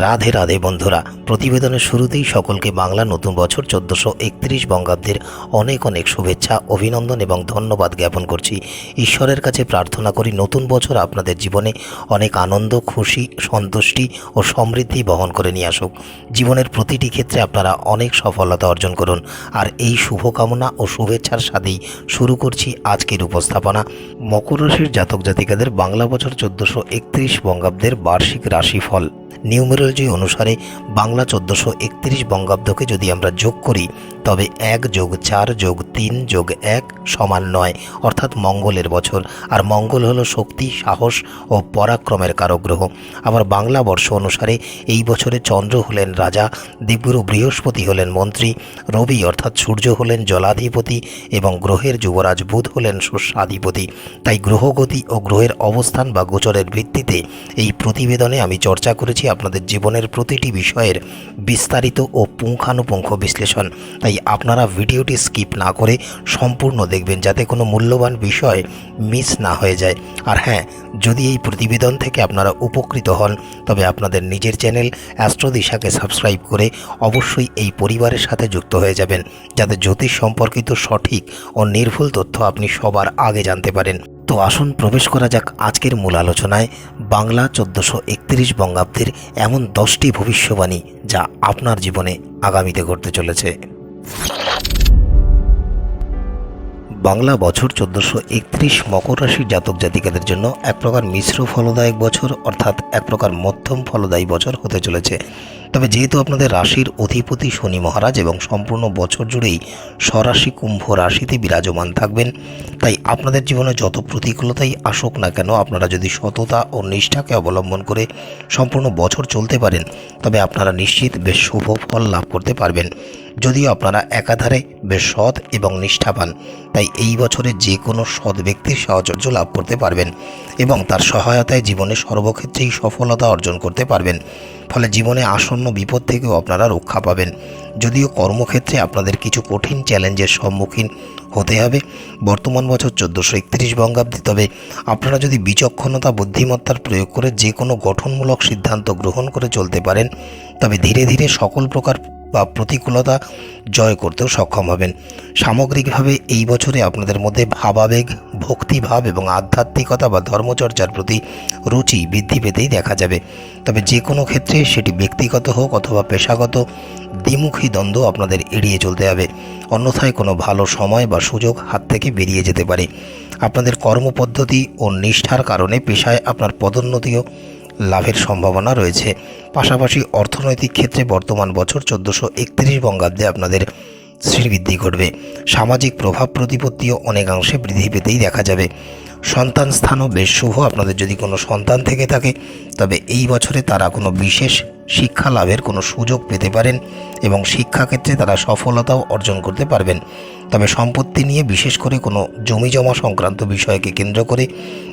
রাধে রাধে বন্ধুরা, প্রতিবেদনের শুরুতেই সকলকে বাংলা নতুন বছর চোদ্দোশো একত্রিশ বঙ্গাব্দের অনেক অনেক শুভেচ্ছা, অভিনন্দন এবং ধন্যবাদ জ্ঞাপন করছি। ঈশ্বরের কাছে প্রার্থনা করি নতুন বছর আপনাদের জীবনে অনেক আনন্দ, খুশি, সন্তুষ্টি ও সমৃদ্ধি বহন করে নিয়ে আসুক। জীবনের প্রতিটি ক্ষেত্রে আপনারা অনেক সফলতা অর্জন করুন। আর এই শুভকামনা ও শুভেচ্ছার সাথেই শুরু করছি আজকের উপস্থাপনা। মকর রাশির জাতক জাতিকাদের বাংলা বছর চোদ্দোশো একত্রিশ বঙ্গাব্দের বার্ষিক রাশিফল। নিউমেরোলজি অনুসারে বাংলা চোদ্দোশো একত্রিশ বঙ্গাব্দকে যদি আমরা যোগ করি, তবে এক যোগ চার যোগ তিন যোগ এক সমান নয়, অর্থাৎ মঙ্গলের বছর। আর মঙ্গল হলো শক্তি, সাহস ও পরাক্রমের কারক গ্রহ আবার বাংলা বর্ষ অনুসারে এই বছরে চন্দ্র হলেন রাজা দেবগুরু বৃহস্পতি হলেন মন্ত্রী, রবি অর্থাৎ সূর্য হলেন জলাধিপতি এবং গ্রহের যুবরাজ বুধ হলেন শস্যাধিপতি। তাই গ্রহগতি ও গ্রহের অবস্থান বা গোচরের ভিত্তিতে এই প্রতিবেদনে আমি চর্চা করেছি আপনাদের জীবনের প্রতিটি বিষয়ের বিস্তারিত ও পুঙ্খানুপুঙ্খ বিশ্লেষণ। তাই আপনারা ভিডিওটি স্কিপ না করে সম্পূর্ণ দেখবেন যাতে কোনো মূল্যবান বিষয় মিস না হয়ে যায়। আর হ্যাঁ যদি এই প্রতিবেদন থেকে আপনারা উপকৃত হন, তবে আপনাদের নিজের চ্যানেল অ্যাস্ট্রোদিশাকে সাবস্ক্রাইব করে অবশ্যই এই পরিবারের সাথে যুক্ত হয়ে যাবেন, যাতে জ্যোতিষ সম্পর্কিত সঠিক ও নির্ভুল তথ্য আপনি সবার আগে জানতে পারেন। তো আসুন প্রবেশ করা যাক আজকের মূল আলোচনায় বাংলা চোদ্দোশো একত্রিশ বঙ্গাব্দের এমন দশটি ভবিষ্যবাণী যা আপনার জীবনে আগামীতে ঘটতে চলেছে। বাংলা বছর চোদ্দোশো একত্রিশ মকর রাশির জাতক জাতিকাদের জন্য এক প্রকার মিশ্র ফলদায়ক বছর, অর্থাৎ এক প্রকার মধ্যম ফলদায়ী বছর হতে চলেছে। তবে যেহেতু আপনাদের রাশির অধিপতি শনি মহারাজ এবং সম্পূর্ণ বছর জুড়েই স্বরাশি কুম্ভ রাশিতে বিরাজমান থাকবেন, তাই আপনাদের জীবনে যত প্রতিকূলতাই আসুক না কেন, আপনারা যদি সততা ও নিষ্ঠাকে অবলম্বন করে সম্পূর্ণ বছর চলতে পারেন, তবে আপনারা নিশ্চিত বেশ শুভ ফল লাভ করতে পারবেন। যদিও আপনারা একাধারে বেশ সৎ এবং নিষ্ঠাবান, তাই এই বছরে যে কোনো সৎ ব্যক্তির সাহচর্য লাভ করতে পারবেন এবং তার সহায়তায় জীবনে সর্বক্ষেত্রেই সফলতা অর্জন করতে পারবেন। ফলে জীবনে আসন্ন বিপদ থেকেও আপনারা রক্ষা পাবেন। যদিও কর্মক্ষেত্রে আপনাদের কিছু কঠিন চ্যালেঞ্জের সম্মুখীন হতে হবে, বর্তমান বছর চোদ্দোশো একত্রিশ বঙ্গাব্দে, তবে আপনারা যদি বিচক্ষণতা, বুদ্ধিমত্তার প্রয়োগ করে যে কোনো গঠনমূলক সিদ্ধান্ত গ্রহণ করে চলতে পারেন, তবে ধীরে ধীরে সকল প্রকার বা প্রতিকূলতা জয় করতেও সক্ষম হবেন। সামগ্রিকভাবে এই বছরে আপনাদের মধ্যে ভাবাবেগ, ভক্তিভাব এবং আধ্যাত্মিকতা বা ধর্মচর্চার প্রতি রুচি বৃদ্ধি পেতেই দেখা যাবে। তবে যে কোনো ক্ষেত্রে সেটি ব্যক্তিগত হোক অথবা পেশাগত, দ্বিমুখী দ্বন্দ্ব আপনাদের এড়িয়ে চলতে হবে। অন্যথায় কোনো ভালো সময় বা সুযোগ হাত থেকে বেরিয়ে যেতে পারে। আপনাদের কর্মপদ্ধতি ও নিষ্ঠার কারণে পেশায় আপনার পদোন্নতিও লাভের সম্ভাবনা রয়েছে। পাশাপাশি অর্থনৈতিক ক্ষেত্রে বর্তমান বছর চোদ্দোশো একত্রিশ বঙ্গাব্দে আপনাদের শ্রীবৃদ্ধি ঘটবে। সামাজিক প্রভাব প্রতিপত্তিও অনেকাংশে বৃদ্ধি পেতেই দেখা যাবে। সন্তান স্থানও বেশ শুভ, আপনাদের যদি কোনো সন্তান থেকে থাকে, তবে এই বছরে তারা কোনো বিশেষ শিক্ষা লাভের কোনো সুযোগ পেতে পারেন এবং শিক্ষাক্ষেত্রে তারা সফলতাও অর্জন করতে পারবেন। তবে সম্পত্তি নিয়ে বিশেষ করে কোনো জমি জমা সংক্রান্ত বিষয়কে কেন্দ্র করে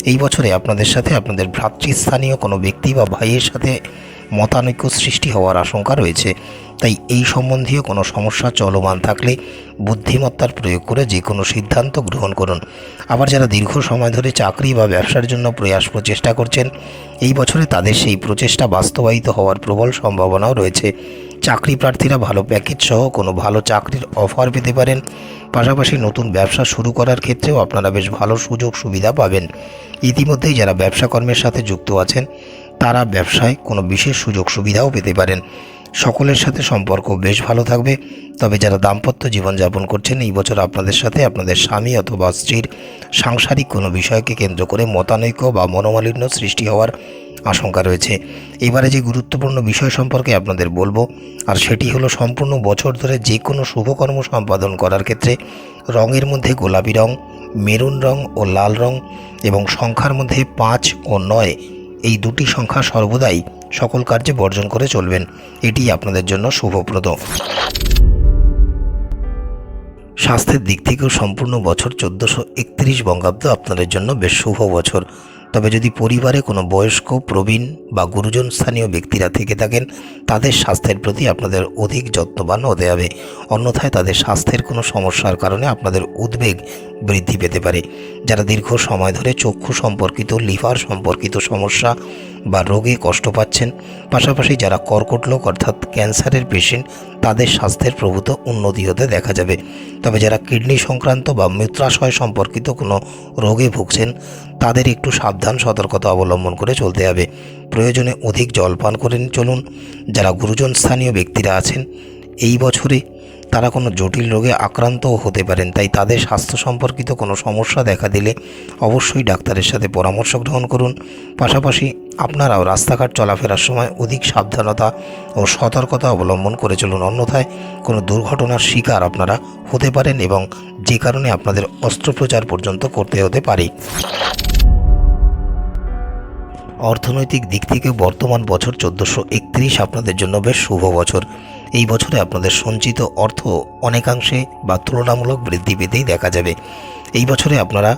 এই বছরে আপনাদের সাথে আপনাদের ভ্রাতৃস্থানীয় কোনো ব্যক্তি বা ভাইয়ের সাথে মতানৈক্য সৃষ্টি হওয়ার আশঙ্কা রয়েছে। তাই এই সম্বন্ধীয় কোনো সমস্যা চলমান থাকলে বুদ্ধিমত্তার প্রয়োগ করে যে কোনো সিদ্ধান্ত গ্রহণ করুন। আবার যারা দীর্ঘ সময় ধরে চাকরি বা ব্যবসার জন্য প্রয়াস প্রচেষ্টা করছেন, এই বছরে তাদের সেই প্রচেষ্টা বাস্তবায়িত হওয়ার প্রবল সম্ভাবনাও রয়েছে। চাকরি প্রার্থীরা ভালো প্যাকেজ সহ কোনো ভালো চাকরির অফার পেতে পারেন। পাশাপাশি নতুন ব্যবসা শুরু করার ক্ষেত্রেও আপনারা বেশ ভালো সুযোগ সুবিধা পাবেন। ইতিমধ্যেই যারা ব্যবসা কর্মের সাথে যুক্ত আছেন, তারা ব্যবসায় কোনো বিশেষ সুযোগ সুবিধাও পেতে পারেন। সকলের সাথে সম্পর্ক বেশ ভালো থাকবে। তবে যারা দাম্পত্য জীবনযাপন করছেন, এই বছর আপনাদের সাথে আপনাদের স্বামী অথবা স্ত্রীর সাংসারিক কোনো বিষয়কে কেন্দ্র করে মতানৈক্য বা মনোমালিন্য সৃষ্টি হওয়ার আশঙ্কা রয়েছে। এবারে যে গুরুত্বপূর্ণ বিষয় সম্পর্কে আপনাদের বলব, আর সেটি হলো সম্পূর্ণ বছর ধরে যে কোনো শুভকর্ম সম্পাদন করার ক্ষেত্রে রঙের মধ্যে গোলাপি রং, মেরুন রং ও লাল রং এবং সংখ্যার মধ্যে পাঁচ ও নয় এই দুটি সংখ্যা সর্বদাই সকল কার্যে বর্জন করে চলবেন। এটি আপনাদের জন্য শুভপ্রদ। স্বাস্থ্যের দিক থেকেও সম্পূর্ণ বছর চোদ্দোশো একত্রিশ বঙ্গাব্দ আপনাদের জন্য বেশ শুভ বছর। তবে যদি পরিবারে কোনো বয়স্ক, প্রবীণ বা গুরুজন স্থানীয় ব্যক্তিরা থেকে থাকেন, তাদের স্বাস্থ্যের প্রতি আপনাদের অধিক যত্নবান হতে হবে। অন্যথায় তাদের স্বাস্থ্যের কোনো সমস্যার কারণে আপনাদের উদ্বেগ বৃদ্ধি পেতে পারে। যারা দীর্ঘ সময় ধরে চক্ষু সম্পর্কিত, লিভার সম্পর্কিত সমস্যা বা রোগে কষ্ট পাচ্ছেন। পাশাপাশি যারা কর্কট লোক, অর্থাৎ ক্যান্সারের পেশেন্ট তাদের স্বাস্থ্যের প্রভূত উন্নতি হতে দেখা যাবে। তবে যারা কিডনি সংক্রান্ত বা মূত্রাশয় সম্পর্কিত কোনো রোগে ভুগছেন, তাদের একটু সাবধান, সতর্কতা অবলম্বন করে চলতে হবে। প্রয়োজনে অধিক জল পান করে চলুন। যারা গুরুজন স্থানীয় ব্যক্তিরা আছেন, এই বছরে তারা কোনো জটিল রোগে আক্রান্তও হতে পারেন। তাই তাদের স্বাস্থ্য সম্পর্কিত কোনো সমস্যা দেখা দিলে অবশ্যই ডাক্তারের সাথে পরামর্শ গ্রহণ করুন। পাশাপাশি আপনারাও রাস্তাঘাট চলাফেরার সময় অধিক সাবধানতা ও সতর্কতা অবলম্বন করে চলুন। অন্যথায় কোনো দুর্ঘটনার শিকার আপনারা হতে পারেন এবং যে কারণে আপনাদের অস্ত্রোপচার পর্যন্ত করতে হতে পারে। অর্থনৈতিক দিক থেকে বর্তমান বছর চোদ্দোশো একত্রিশ আপনাদের জন্য বেশ শুভ বছর। এই বছরে আপনাদের সঞ্চিত অর্থ অনেকাংশে বা তুলনামূলক বৃদ্ধি পেতেই দেখা যাবে। এই বছরে আপনারা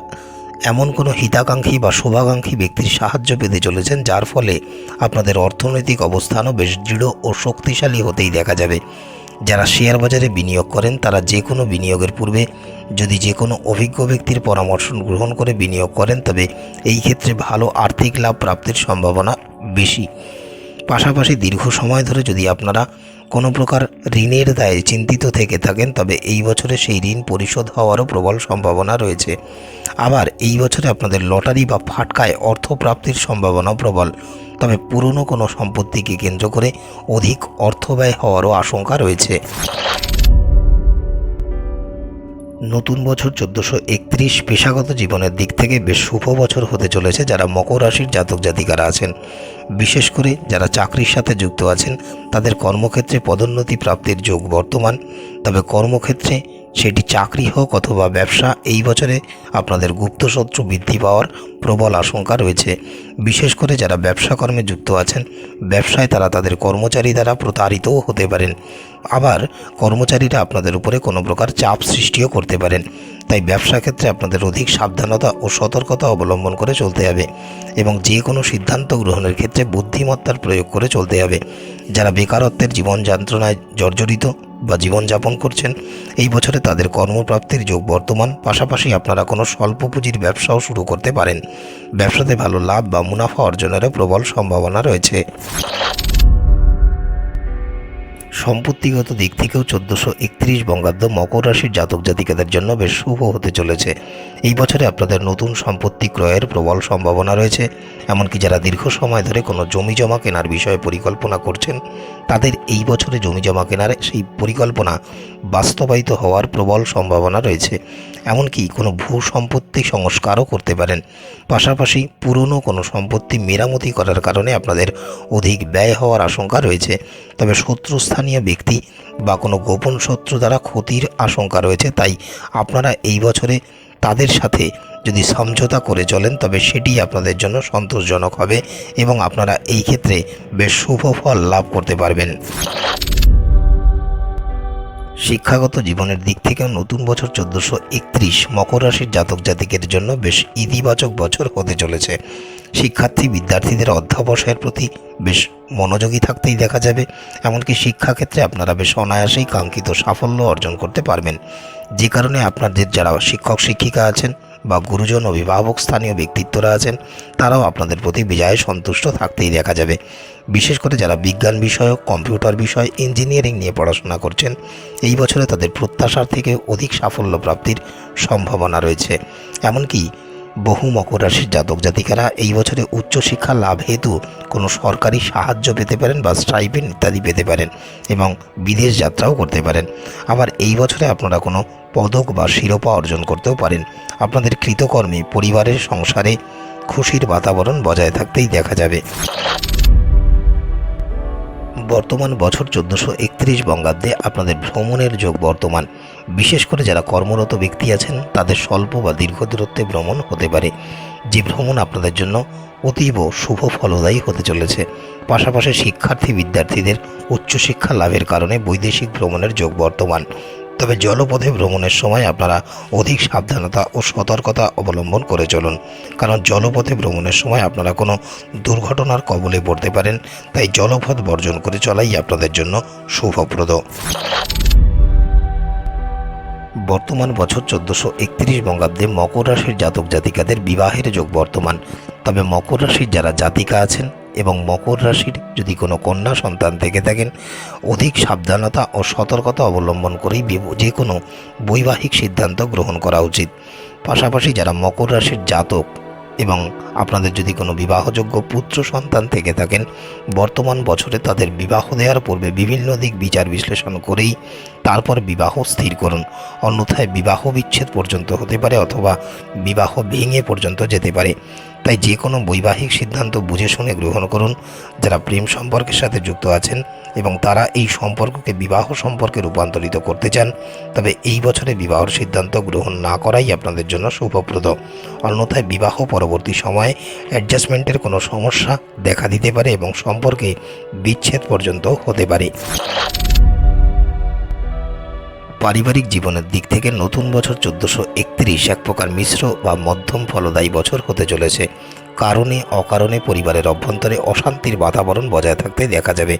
এমন কোনো হিতাকাঙ্ক্ষী বা শুভাকাঙ্ক্ষী ব্যক্তির সাহায্য পেতে চলেছেন, যার ফলে আপনাদের অর্থনৈতিক অবস্থানও বেশ দৃঢ় ও শক্তিশালী হতেই দেখা যাবে। যারা শেয়ার বাজারে বিনিয়োগ করেন, তারা যে কোনো বিনিয়োগের পূর্বে যদি যে কোনো অভিজ্ঞ ব্যক্তির পরামর্শ গ্রহণ করে বিনিয়োগ করেন, তবে এই ক্ষেত্রে ভালো আর্থিক লাভ প্রাপ্তির সম্ভাবনা বেশি। পাশাপাশি দীর্ঘ সময় ধরে যদি আপনারা কোনো প্রকার ঋণের দায়ে চিন্তিত থেকে থাকেন, তবে এই বছরে সেই ঋণ পরিশোধ হওয়ারও প্রবল সম্ভাবনা রয়েছে। আবার এই বছরে আপনাদের লটারি বা ফাটকায় অর্থ প্রাপ্তির সম্ভাবনা প্রবল। তবে পুরনো কোনো সম্পত্তিকে কেন্দ্র করে অধিক অর্থ ব্যয় হওয়ারও আশঙ্কা রয়েছে। নতুন বছর চোদ্দোশো একত্রিশ পেশাগত জীবনের দিক থেকে বেশ শুভ বছর হতে চলেছে যারা মকর রাশির জাতক জাতিকারা আছেন। বিশেষ করে যারা চাকরির সাথে যুক্ত আছেন, তাদের কর্মক্ষেত্রে পদোন্নতি প্রাপ্তির যোগ বর্তমান। তবে কর্মক্ষেত্রে সেটি চাকরি হোক অথবা ব্যবসা, এই বছরে আপনাদের গুপ্তশত্রু বৃদ্ধি পাওয়ার প্রবল আশঙ্কা রয়েছে। বিশেষ করে যারা ব্যবসা কর্মে যুক্ত আছেন, ব্যবসায় তারা তাদের কর্মচারী দ্বারা প্রতারিতও হতে পারেন। আবার কর্মচারীরা আপনাদের উপরে কোনো প্রকার চাপ সৃষ্টিও করতে পারেন। তাই ব্যবসা ক্ষেত্রে আপনাদের অধিক সাবধানতা ও সতর্কতা অবলম্বন করে চলতে হবে এবং যে কোনো সিদ্ধান্ত গ্রহণের ক্ষেত্রে বুদ্ধিমত্তার প্রয়োগ করে চলতে হবে। যারা বেকারত্বের জীবন যন্ত্রণায় জর্জরিত বা জীবনযাপন করছেন, এই বছরে তাদের কর্মপ্রাপ্তির যোগ বর্তমান, পাশাপাশি আপনারা কোনো স্বল্প পুঁজির ব্যবসাও শুরু করতে পারেন। ব্যবসাতে ভালো লাভ বা মুনাফা অর্জনেরও প্রবল সম্ভাবনা রয়েছে। সম্পত্তিগত দিক থেকেও চোদ্দোশো একত্রিশ বঙ্গাব্দ মকর রাশির জাতক জাতিকাদের জন্য বেশ শুভ হতে চলেছে। এই বছরে আপনাদের নতুন সম্পত্তি ক্রয়ের প্রবল সম্ভাবনা রয়েছে, এমনকি যারা দীর্ঘ সময় ধরে কোনো জমি জমা কেনার বিষয়ে পরিকল্পনা করছেন, তাদের এই বছরে জমি জমা কেনার সেই পরিকল্পনা বাস্তবায়িত হওয়ার প্রবল সম্ভাবনা রয়েছে। এমনকি কোনো ভূ সম্পত্তি সংস্কারও করতে পারেন। পাশাপাশি পুরনো কোনো সম্পত্তি মেরামতি করার কারণে আপনাদের অধিক ব্যয় হওয়ার আশঙ্কা রয়েছে। তবে শত্রুস্থানীয় ব্যক্তি বা কোনো গোপন শত্রু দ্বারা ক্ষতির আশঙ্কা রয়েছে, তাই আপনারা এই বছরে তাদের সাথে যদি সমঝোতা করে চলেন, তবে সেটি আপনাদের জন্য সন্তোষজনক হবে এবং আপনারা এই ক্ষেত্রে বেশ শুভ ফল লাভ করতে পারবেন। শিক্ষাগত জীবনের দিক থেকে নতুন বছর চোদ্দোশো একত্রিশ মকর রাশির জাতক জাতিকের জন্য বেশ ইতিবাচক বছর হতে চলেছে। শিক্ষার্থী বিদ্যার্থীদের অধ্যাবসায়ের প্রতি বেশ মনোযোগী থাকতেই দেখা যাবে। এমনকি শিক্ষাক্ষেত্রে আপনারা বেশ অনায়াসেই কাঙ্ক্ষিত সাফল্য অর্জন করতে পারবেন। যে কারণে আপনাদের যারা শিক্ষক শিক্ষিকা আছেন বা গুরুজন, অভিভাবক, স্থানীয় ব্যক্তিত্বরা আছেন, তারাও আপনাদের প্রতি বিজয়ে সন্তুষ্ট থাকতেই দেখা যাবে। বিশেষ করে যারা বিজ্ঞান বিষয়ক, কম্পিউটার বিষয়, ইঞ্জিনিয়ারিং নিয়ে পড়াশোনা করছেন, এই বছরে তাদের প্রত্যাশার থেকে অধিক সাফল্য প্রাপ্তির সম্ভাবনা রয়েছে। এমনকি বহু মকর রাশির জাতক জাতিকারা এই বছরে উচ্চশিক্ষা লাভ হেতু কোনো সরকারি সাহায্য পেতে পারেন বা স্টাইপেন্ড ইত্যাদি পেতে পারেন এবং বিদেশ যাত্রাও করতে পারেন। আবার এই বছরে আপনারা কোনো পদক বা শিরোপা অর্জন করতেও পারেন। আপনাদের কৃতকর্মে, পরিবারের সংসারে খুশির বাতাবরণ বজায় থাকতেই দেখা যাবে। বর্তমান বছর চোদ্দোশো একত্রিশ বঙ্গাব্দে আপনাদের ভ্রমণের যোগ বর্তমান। বিশেষ করে যারা কর্মরত ব্যক্তি আছেন, তাদের স্বল্প বা দীর্ঘ দূরত্বে ভ্রমণ হতে পারে। যে ভ্রমণ আপনাদের জন্য অতীব শুভ ফলদায়ী হতে চলেছে। পাশাপাশি শিক্ষার্থী বিদ্যার্থীদের উচ্চশিক্ষা লাভের কারণে বৈদেশিক ভ্রমণের যোগ বর্তমান। তবে জলপথে ভ্রমণের সময় আপনারা অধিক সাবধানতা ও সতর্কতা অবলম্বন করে চলুন। কারণ জলপথে ভ্রমণের সময় আপনারা কোনো দুর্ঘটনার কবলে পড়তে পারেন, তাই জলপথ বর্জন করে চলাই আপনাদের জন্য শুভপ্রদ। বর্তমান বছর চোদ্দোশো একত্রিশ বঙ্গাব্দে মকর রাশির জাতক জাতিকাদের বিবাহের যোগ বর্তমান। তবে মকর রাশির যারা জাতিকা আছেন এবং মকর রাশির যদি কোনো কন্যা সন্তান থেকে থাকেন, অধিক সাবধানতা ও সতর্কতা অবলম্বন করেই যে কোনো বৈবাহিক সিদ্ধান্ত গ্রহণ করা উচিত। পাশাপাশি যারা মকর রাশির জাতক এবং আপনাদের যদি কোনো বিবাহযোগ্য পুত্র সন্তান থেকে থাকেন, বর্তমান বছরে তাদের বিবাহ দেওয়ার পূর্বে বিভিন্ন দিক বিচার বিশ্লেষণ করেই তারপর বিবাহ স্থির করুন। অন্যথায় বিবাহ বিচ্ছেদ পর্যন্ত হতে পারে অথবা বিবাহ ভেঙে পর্যন্ত যেতে পারে। তাই যে কোনো বৈবাহিক সিদ্ধান্ত বুঝে শুনে গ্রহণ করুন, যারা প্রেম সম্পর্কের সাথে যুক্ত আছেন এবং তারা এই সম্পর্ককে বিবাহ সম্পর্কে রূপান্তরিত করতে চান, তবে এই বছরে বিবাহর সিদ্ধান্ত গ্রহণ না করাই আপনাদের জন্য শুভপ্রদ অন্যথায় বিবাহ পরবর্তী সময়ে অ্যাডজাস্টমেন্টের কোনো সমস্যা দেখা দিতে পারে এবং সম্পর্কে বিচ্ছেদ পর্যন্ত হতে পারে। পারিবারিক জীবনের দিক থেকে নতুন বছর চোদ্দোশো একত্রিশ এক প্রকার মিশ্র বা মধ্যম ফলদায়ী বছর হতে চলেছে। কারণে, অকারণে পরিবারের অভ্যন্তরে অশান্তির বাতাবরণ বজায় থাকতে দেখা যাবে।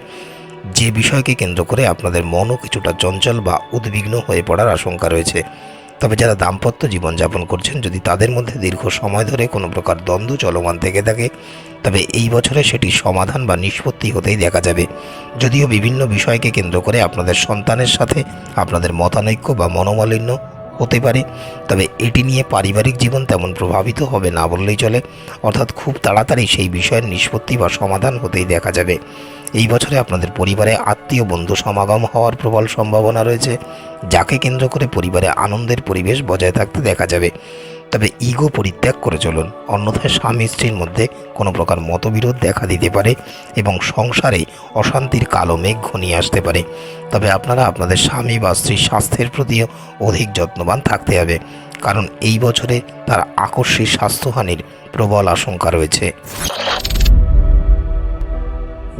যে বিষয়কে কেন্দ্র করে আপনাদের মনও কিছুটা চঞ্চল বা উদ্বিগ্ন হয়ে পড়ার আশঙ্কা রয়েছে। তবে যারা দাম্পত্য জীবনযাপন করছেন, যদি তাদের মধ্যে দীর্ঘ সময় ধরে কোনো প্রকার দ্বন্দ্ব চলমান থেকে থাকে তবে এই বছরে সেটি সমাধান বা নিষ্পত্তি হতেই দেখা যাবে। যদিও বিভিন্ন বিষয়কে কেন্দ্র করে আপনাদের সন্তানের সাথে আপনাদের মতানৈক্য বা মনোমালিন্য হতে পারে, তবে এটি নিয়ে পারিবারিক জীবন তেমন প্রভাবিত হবে না বললেই চলে। অর্থাৎ খুব তাড়াতাড়ি সেই বিষয়ের নিষ্পত্তি বা সমাধান হতেই দেখা যাবে। এই বছরে আপনাদের পরিবারে আত্মীয় বন্ধু সমাগম হওয়ার প্রবল সম্ভাবনা রয়েছে, যাকে কেন্দ্র করে পরিবারে আনন্দের পরিবেশ বজায় থাকতে দেখা যাবে। তবে ইগো পরিত্যাগ করে চলুন। অন্যথায় স্বামী স্ত্রীর মধ্যে কোনো প্রকার মতবিরোধ দেখা দিতে পারে এবং সংসারে অশান্তির কালো মেঘ ঘনিয়ে আসতে পারে। তবে আপনারা আপনাদের স্বামী বা স্ত্রীর স্বাস্থ্যের প্রতিও অধিক যত্নবান থাকতে হবে, কারণ এই বছরে তার আকস্মিক স্বাস্থ্যহানির প্রবল আশঙ্কা রয়েছে।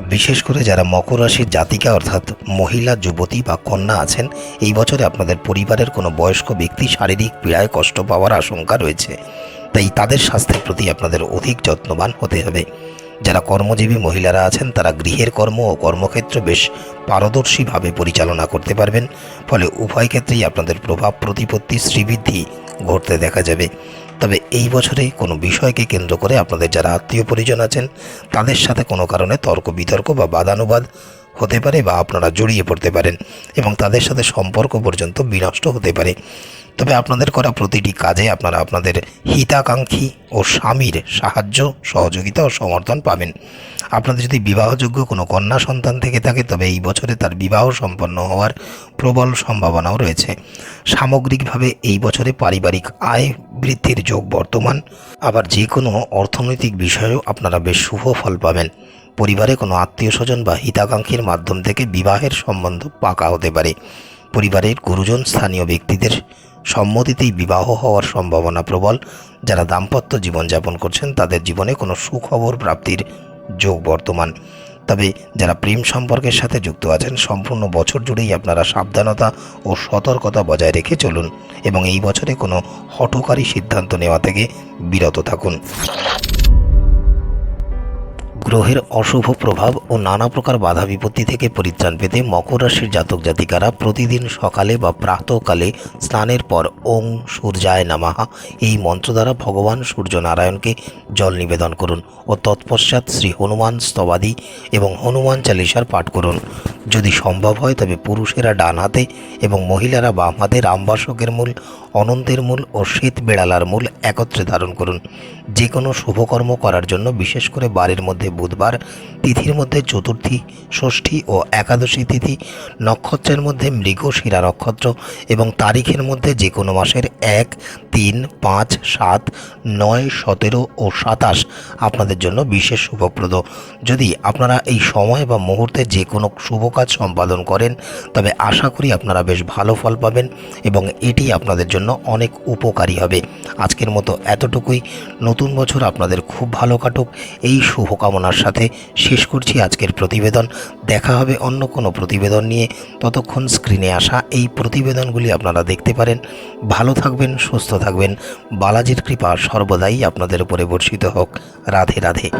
বিশেষ করে যারা মকর রাশির জাতিকা অর্থাৎ মহিলা, যুবতী বা কন্যা আছেন, এই বছরে আপনাদের পরিবারের কোনো বয়স্ক ব্যক্তি শারীরিক পীড়ায় কষ্ট পাওয়ার আশঙ্কা রয়েছে। তাই তাদের স্বাস্থ্যের প্রতি আপনাদের অধিক যত্নবান হতে হবে। যারা কর্মজীবী মহিলারা আছেন, তারা গৃহের কর্ম ও কর্মক্ষেত্র বেশ পারদর্শীভাবে পরিচালনা করতে পারবেন। ফলে উভয় ক্ষেত্রেই আপনাদের প্রভাব প্রতিপত্তি শ্রীবৃদ্ধি ঘটতে দেখা যাবে। তবে এই বছরে কোনো বিষয়কে কেন্দ্র করে আপনাদের যারা আত্মীয় পরিজন আছেন, তাদের সাথে কোনো কারণে তর্ক বিতর্ক বা বাদানুবাদ হতে পারে বা আপনারা জড়িয়ে পড়তে পারেন এবং তাদের সাথে সম্পর্ক পর্যন্ত বিনষ্ট হতে পারে। তবে আপনাদের করা প্রতিটি কাজে আপনারা আপনাদের হিতাকাঙ্ক্ষী ও স্বামীর সাহায্য, সহযোগিতা ও সমর্থন পাবেন। আপনাদের যদি বিবাহযোগ্য কোনো কন্যা সন্তান থেকে থাকে, তবে এই বছরে তার বিবাহ সম্পন্ন হওয়ার প্রবল সম্ভাবনাও রয়েছে। সামগ্রিকভাবে এই বছরে পারিবারিক আয় বৃদ্ধির যোগ বর্তমান। আবার যে কোনো অর্থনৈতিক বিষয়েও আপনারা বেশ শুভ ফল পাবেন। পরিবারে কোনো আত্মীয় স্বজন বা হিতাকাঙ্ক্ষীর মাধ্যম থেকে বিবাহের সম্বন্ধ পাকা হতে পারে। পরিবারের গুরুজন স্থানীয় ব্যক্তিদের সম্মতিতেই বিবাহ হওয়ার সম্ভাবনা প্রবল। যারা দাম্পত্য জীবনযাপন করছেন, তাদের জীবনে কোনো সুখবর প্রাপ্তির যোগ বর্তমান। তবে যারা প্রেম সম্পর্কের সাথে যুক্ত আছেন, সম্পূর্ণ বছর জুড়েই আপনারা সাবধানতা ও সতর্কতা বজায় রেখে চলুন এবং এই বছরে কোনো হঠকারী সিদ্ধান্ত নেওয়া থেকে বিরত থাকুন। গ্রহের অশুভ প্রভাব ও নানা প্রকার বাধা বিপত্তি থেকে পরিত্রাণ পেতে মকর রাশির জাতক জাতিকারা প্রতিদিন সকালে বা প্রাতকালে স্নানের পর ওং সূর্যায় নামাহা এই মন্ত্র দ্বারা ভগবান সূর্য নারায়ণকে জল নিবেদন করুন ও তৎপশ্চাৎ শ্রী হনুমান স্তবাদি এবং হনুমান চালিসার পাঠ করুন। যদি সম্ভব হয় তবে পুরুষেরা ডান হাতে এবং মহিলারা বাম হাতে রামবাসকের মূল অনন্তের মূল ও শীত বেড়ালার মূল একত্রে ধারণ করুন। যে কোনো শুভকর্ম করার জন্য বিশেষ করে বারের মধ্যে বুধবার, তিথির মধ্যে চতুর্থী, ষষ্ঠী ও একাদশী তিথি, নক্ষত্রের মধ্যে মৃগ, শিরা নক্ষত্র এবং তারিখের মধ্যে যে কোনো মাসের এক, তিন, পাঁচ, সাত, নয়, সতেরো ও সাতাশ আপনাদের জন্য বিশেষ শুভপ্রদ। যদি আপনারা এই সময় বা মুহূর্তে যে কোনো শুভ কাজ সম্পাদন করেন, তবে আশা করি আপনারা বেশ ভালো ফল পাবেন এবং এটি আপনাদের জন্য অনেক উপকারী হবে। আজকের মতো এতটুকুই। নতুন বছর আপনাদের খুব ভালো কাটুক। এই শুভকামনার সাথে শেষ করছি আজকের প্রতিবেদন। দেখা হবে অন্য কোনো প্রতিবেদন নিয়ে। ততক্ষণ স্ক্রিনে আসা এই প্রতিবেদনগুলি আপনারা দেখতে পারেন। ভালো থাকবেন, সুস্থ থাকবেন। বালাজির কৃপা সর্বদাই আপনাদের উপরে বর্ষিত হোক। রাধে রাধে।